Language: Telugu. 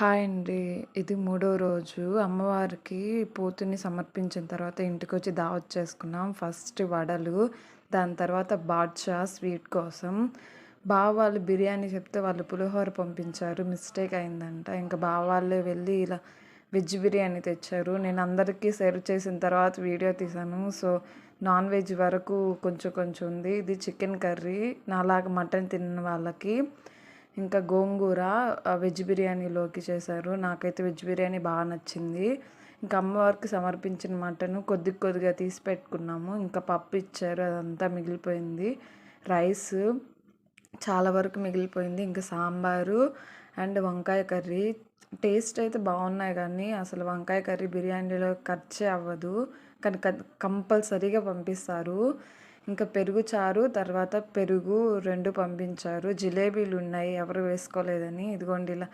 హాయ్ అండి. ఇది మూడో రోజు. అమ్మవారికి పోతుని సమర్పించిన తర్వాత ఇంటికొచ్చి దావత్ చేసుకున్నాం. ఫస్ట్ వడలు, దాని తర్వాత బాద్షా స్వీట్ కోసం. బావ వాళ్ళు బిర్యానీ చెప్తే వాళ్ళు పులిహోర పంపించారు. మిస్టేక్ అయిందంట. ఇంకా బావ వాళ్ళే వెళ్ళి ఇలా వెజ్ బిర్యానీ తెచ్చారు. నేను అందరికీ సర్వ్ చేసిన తర్వాత వీడియో తీశాను. సో, నాన్ వెజ్ వరకు కొంచెం కొంచెం ఉంది. ఇది చికెన్ కర్రీ. నాలాగా మటన్ తిన్న వాళ్ళకి. ఇంకా గోంగూర వెజ్ బిర్యానీలోకి చేశారు. నాకైతే వెజ్ బిర్యానీ బాగా నచ్చింది. ఇంకా అమ్మవారికి సమర్పించిన మటన్ కొద్ది కొద్దిగా తీసి పెట్టుకున్నాము. ఇంకా పప్పు ఇచ్చారు అదంతా మిగిలిపోయింది. రైస్ చాలా వరకు మిగిలిపోయింది. ఇంకా సాంబారు అండ్ వంకాయ కర్రీ. టేస్ట్ అయితే బాగున్నాయి కానీ అసలు వంకాయ కర్రీ బిర్యానీలో ఖర్చే అవ్వదు. కానీ కంపల్సరీగా పంపిస్తారు. ఇంకా పెరుగు చారు తర్వాత పెరుగు రెండు పంపించారు. జిలేబీలు ఉన్నాయి ఎవరు వేసుకోలేదని. ఇదిగోండి ఇలా